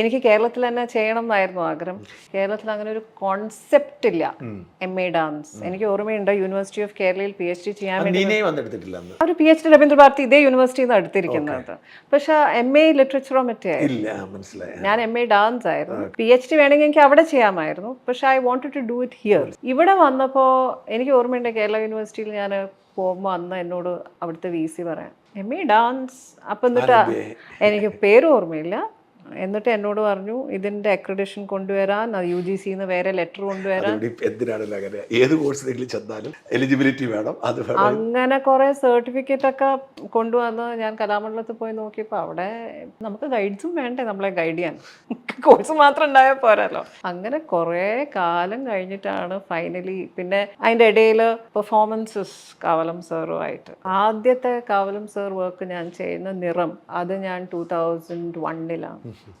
എനിക്ക് കേരളത്തിൽ തന്നെ ചെയ്യണം എന്നായിരുന്നു ആഗ്രഹം. കേരളത്തിൽ അങ്ങനെ ഒരു കോൺസെപ്റ്റ് ഇല്ല. എം എ ഡാൻസ് എനിക്ക് ഓർമ്മയുണ്ട് യൂണിവേഴ്സിറ്റി ഓഫ് കേരളയിൽ പി എച്ച് ഡി ചെയ്യാൻ വേണ്ടി അവർ P H D Rabindra Bharati ഇതേ യൂണിവേഴ്സിറ്റിയിൽ നിന്ന് എടുത്തിരിക്കുന്നത്. പക്ഷെ എം എ ലിറ്ററേച്ചറോ മറ്റേ ഞാൻ എം എ ഡാൻസ് ആയിരുന്നു. പി എച്ച് ഡി വേണമെങ്കിൽ എനിക്ക് അവിടെ ചെയ്യാമായിരുന്നു. പക്ഷെ I wanted to do it here ഇവിടെ വന്നപ്പോൾ എനിക്ക് ഓർമ്മയുണ്ട് കേരള യൂണിവേഴ്സിറ്റിയിൽ ഞാൻ പോകുമ്പോൾ അന്ന് എന്നോട് അവിടുത്തെ വി സി പറയാം എം എ ഡാൻസ് അപ്പം എന്നിട്ട് എനിക്ക് പേര് ഓർമ്മയില്ല. എന്നിട്ട് എന്നോട് പറഞ്ഞു ഇതിന്റെ അക്രഡിഷൻ കൊണ്ടുവരാൻ യു ജി സിന്ന് വേറെ ലെറ്റർ കൊണ്ടുവരാൻ. എന്തിനാണല്ലോ അങ്ങനെ? ഏത് കോഴ്സിനെങ്കിലും ചെന്നാലും എലിജിബിലിറ്റി വേണം. അത് അങ്ങനെ കുറെ സർട്ടിഫിക്കറ്റ് ഒക്കെ കൊണ്ടുവന്ന് ഞാൻ കലാമണ്ഡലത്തിൽ പോയി നോക്കിയപ്പോൾ അവിടെ നമുക്ക് ഗൈഡ്സും വേണ്ടേ നമ്മളെ ഗൈഡ് ചെയ്യാൻ. കോഴ്സ് മാത്രം ഉണ്ടായാൽ പോരല്ലോ അങ്ങനെ കുറെ കാലം കഴിഞ്ഞിട്ടാണ് ഫൈനലി പിന്നെ അതിന്റെ ഇടയിൽ പെർഫോമൻസസ് കാവലം സാറുമായിട്ട് ആദ്യത്തെ കാവലം സാർ വർക്ക് ഞാൻ ചെയ്യുന്ന നിറം അത് ഞാൻ ടൂ തൗസൻഡ് വണ്ണിലാണ്